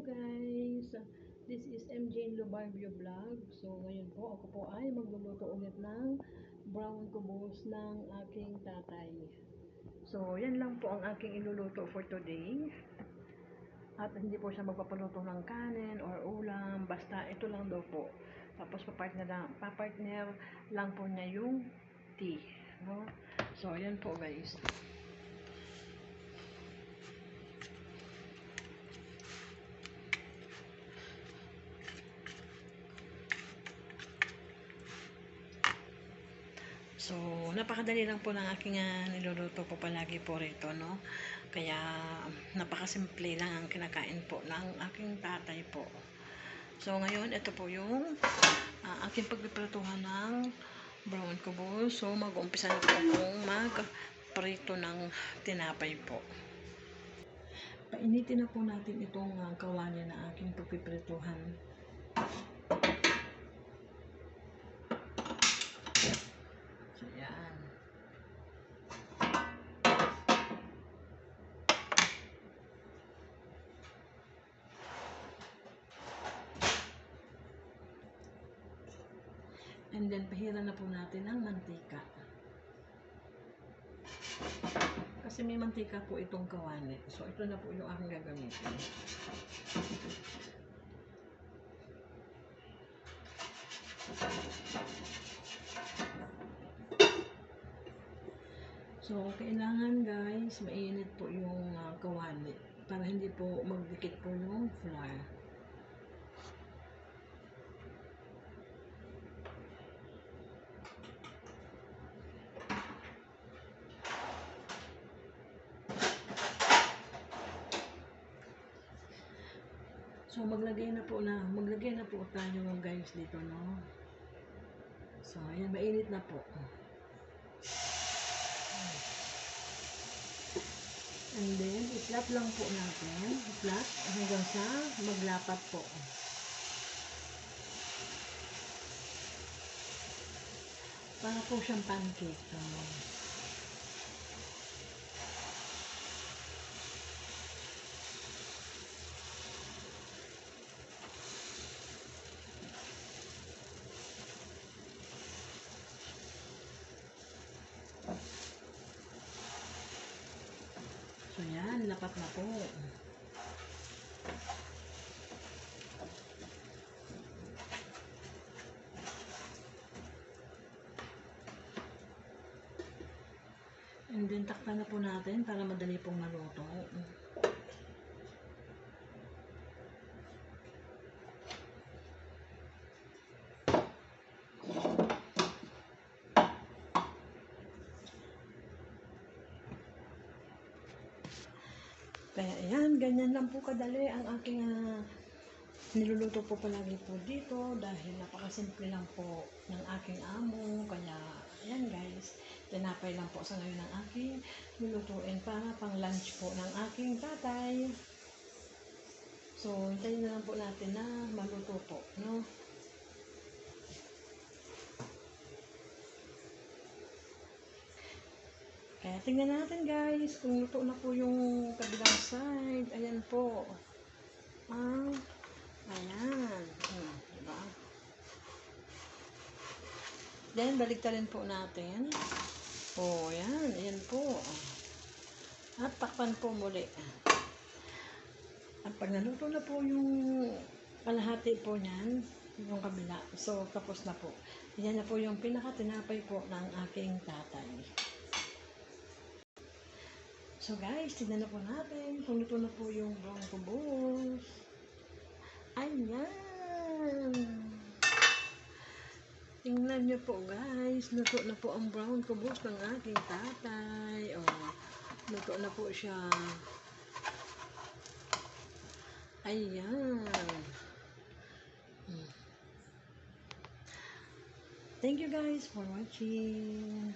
guys! This is MJ Lubarbio Vlog. So ngayon po ako po ay magluluto ulit ng brown kubos ng aking tatay. So yan lang po ang aking iluluto for today. At hindi po siya magpapaluto ng kanin or ulam. Basta ito lang daw po. Tapos papartner lang, papartner lang po niya yung tea. No? So yan po guys. So, napakadali lang po ng aking uh, niluluto po palagi po rito, no? Kaya, napakasimple lang ang kinakain po ng aking tatay po. So, ngayon, ito po yung uh, aking pagpiprituhan ng brown kubo. So, mag-umpisa na po akong mag-prito ng tinapay po. Painitin na po natin itong uh, kawali na aking pagpiprituhan. So, yan. And then, pahira na po natin ang mantika. Kasi may mantika po itong kawali. So, ito na po yung aking gagamitin. So, kailangan guys, mainit po yung uh, kawali para hindi po magdikit po yung flour. So, maglagay na po na, maglagay na po tayo guys dito, no? So, ayan, mainit na po. And then, i-flat lang po natin. I-flat hanggang sa maglapat po. Para po siyang pancake. No? So, yan. Lapat na po. And then, takpan na po natin para madali pong maluto. Kaya ayan, ganyan lang po kadali ang aking uh, niluluto po palagi po dito dahil napakasimple lang po ng aking amo. Kaya ayan guys, tinapay lang po sa ngayon ng aking lulutuin para pang lunch po ng aking tatay. So, hintayin na lang po natin na maluto po, no? Kaya tingnan natin guys kung luto na po yung kabilang side. Ayan po. Ah, ayan. Hmm, diba? Then, baliktarin po natin. Oh, ayan. Ayan po. At takpan po muli. At pag naluto na po yung kalahati po niyan, yung kabila. So, tapos na po. Yan na po yung pinakatinapay po ng aking tatay. So guys, tignan na po natin kung luto na po yung brown kubos. Ayan! Tingnan nyo po guys, luto na po ang brown kubos ng aking tatay. O, oh, luto na po siya. Ayan. Thank you guys for watching.